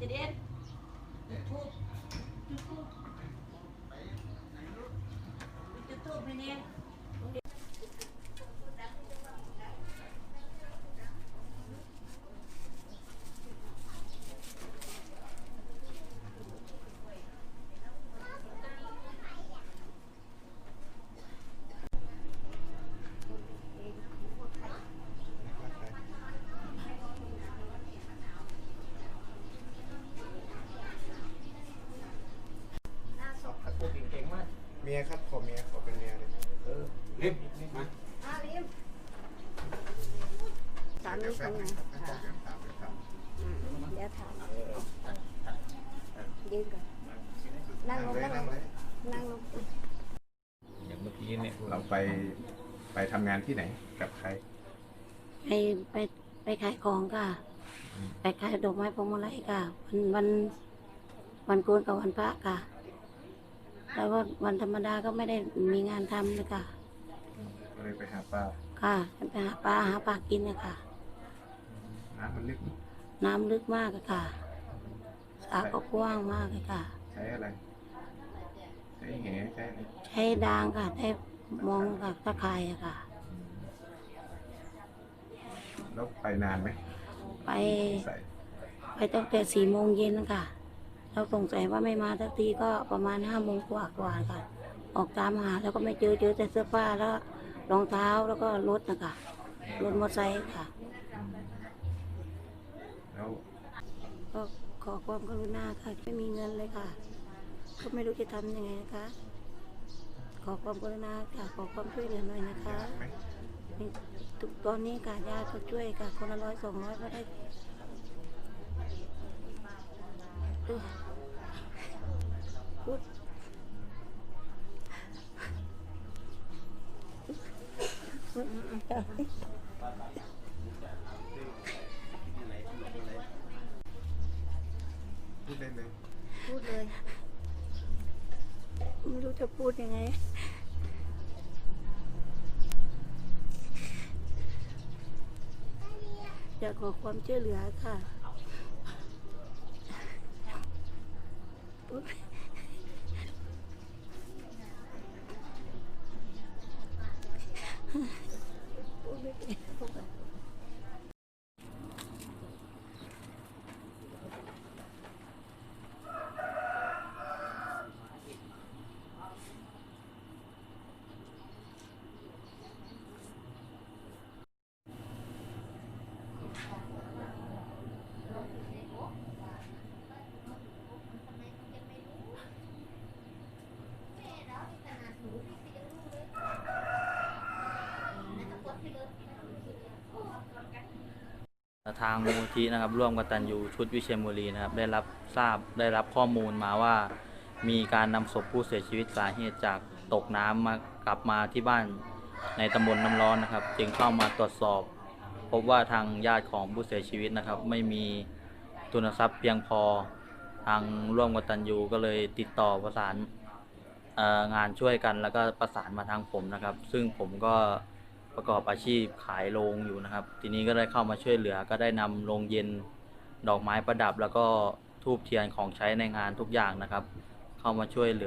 จะเด็ดทูบจุดทูบจุดทูบไปเนี่ย พูดเก่งๆ มากเมียครับขอเมียขอเป็นเมียเลยเออรีบมาอาลิมสามีเดี๋ยวแฟเป็นนไงให้ครับให้บอกเดี๋ยวถามเดี๋ยวถามอืมเดี๋ยวถามยืนก่อนนั่นั่งงลงเลยนั่นั่งงลเลงยนั่งลงอย่างเมื่อกี้เนี่ยเราไปไปทำงานที่ไหนกับใคร ไปไปไปขายของค่ะ ไปขายดอกไม้พวงมาลัยค่ะ วันวันวันโกนกับวันพระค่ะ แล้วก็วันธรรมดาก็ไม่ได้มีงานทำเลยค่ะ ก็เลยไปหาปลา ค่ะไปหาปลาหาปลากินนะคะน้ำมันลึก น้ำลึกมากอะค่ะสระก็กว้างมากเลยค่ะ ใช้อะไร ใช้แหใช้อะไรใช้ดางค่ะได้มองกับตะไคร่อะค่ะ แล้วไปนานไหมไป ใส่ไปตั้งแต่สี่โมงเย็นค่ะ เราสงสัยว่าไม่มาสักทีก็ประมาณห้าโมงกว่ากว่าๆค่ะ ออกตามหาแล้วก็ไม่เจอเจอแต่เสื้อผ้าแล้วรองเท้าแล้วก็รถนะคะรถมอเตอร์ไซค์ค่ะ แล้วก็ขอความกรุณาค่ะไม่มีเงินเลยค่ะ ก็ไม่รู้จะทำยังไงนะคะ ขอความกรุณาค่ะขอความช่วยเหลือหน่อยนะคะยากไหมทุกตอนนี้ค่ะญาติก็ช่วยค่ะคนละร้อยสองร้อยก็ได้เออ พูดได้เลยพูดเลย ไม่รู้จะพูดยังไง อยากขอความช่วยเหลือค่ะ Yeah. ทางมูลที่นะครับ ร่วมกับตันยูชุดวิเชียรบุรีนะครับ ได้รับทราบได้รับข้อมูลมาว่า มีการนำศพผู้เสียชีวิตสาเหตุจากตกน้ำมากลับมาที่บ้านในตำบลน้ำร้อนนะครับ จึงเข้ามาตรวจสอบ พบว่าทางญาติของผู้เสียชีวิตนะครับ ไม่มีทุนทรัพย์เพียงพอทางร่วมกับตันยูก็เลยติดต่อประสานงานช่วยกันแล้วก็ประสานมาทางผมนะครับ ซึ่งผมก็ ประกอบอาชีพขายโรงอยู่นะครับ ทีนี้ก็ได้เข้ามาช่วยเหลือ ก็ได้นำโรงเย็นดอกไม้ประดับ แล้วก็ทูบเทียนของใช้ในงานทุกอย่างนะครับ เข้ามาช่วยเหลือ